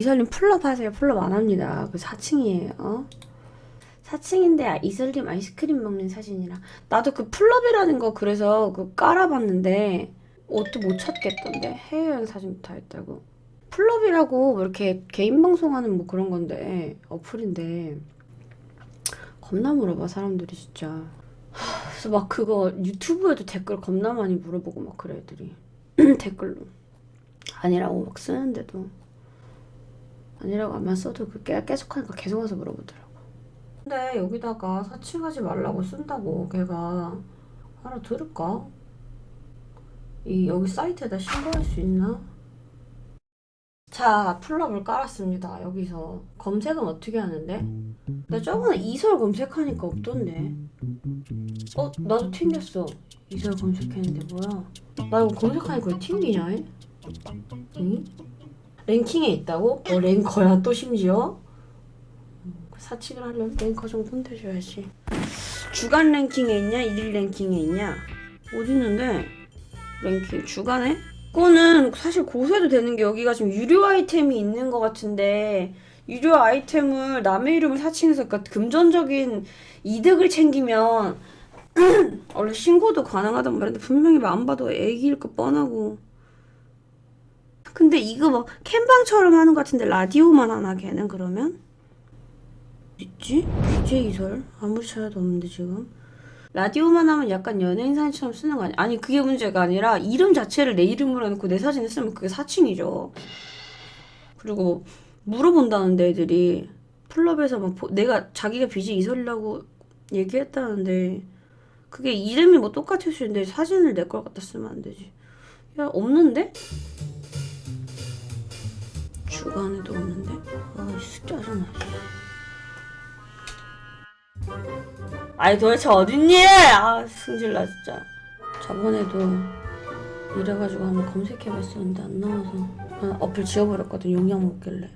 이설님 풀업 하세요. 풀업 안 합니다. 그 4층이에요. 어? 4층인데 이설님 아이스크림 먹는 사진이라. 나도 그 풀업이라는 거 그래서 그 깔아봤는데 옷도 못 찾겠던데 해외여행 사진 다 했다고. 풀업이라고 뭐 이렇게 개인 방송하는 뭐 그런 건데 어플인데 겁나 물어봐 사람들이 진짜. 하, 그래서 막 그거 유튜브에도 댓글 겁나 많이 물어보고 막 그래 애들이 댓글로 아니라고 막 쓰는데도. 아니라고 안만 써도 그 깨- 계속 하니까 계속 와서 물어보더라고. 근데 여기다가 사칭하지 말라고 쓴다고 걔가 알아들을까? 이 여기 사이트에다 신고할 수 있나? 자, 풀업을 깔았습니다. 여기서 검색은 어떻게 하는데? 나 저번에 이설 검색하니까 없던데. 어, 나도 튕겼어. 이설 검색했는데 뭐야? 나 이거 검색하니까 왜 튕기냐? 이? 응? 랭킹에 있다고? 어 랭커야 또 심지어? 음, 사칙을 하려면 랭커 정도는 되셔야지 주간 랭킹에 있냐? 일일 랭킹에 있냐? 어디 있는데? 랭킹 주간에? 그거는 사실 고소해도 되는 게 여기가 지금 유료 아이템이 있는 것 같은데 유료 아이템을 남의 이름을 사칭해서 그러니까 금전적인 이득을 챙기면 원래 신고도 가능하단 말인데 분명히 안 봐도 애기일 거 뻔하고 근데 이거 막 캠방처럼 하는 것 같은데 라디오만 하나 걔는 그러면? 있지? BJ 이설 아무리 찾아도 없는데 지금 라디오만 하면 약간 연예인 사진처럼 쓰는 거 아니야? 아니 그게 문제가 아니라 이름 자체를 내 이름으로 해놓고 내 사진을 쓰면 그게 사칭이죠 그리고 물어본다는데 애들이 플럽에서 막 보- 내가 자기가 BJ 이설이라고 얘기했다는데 그게 이름이 뭐 똑같을 수 있는데 사진을 내 걸 갖다 쓰면 안 되지 야 없는데? 주간에도 없는데? 아이씨 짜증나 아니 도대체 어딨니? 아 승질나 진짜. 저번에도 이래가지고 한번 검색해봤었는데 안 나와서. 아, 어플 지워버렸거든. 용량 먹길래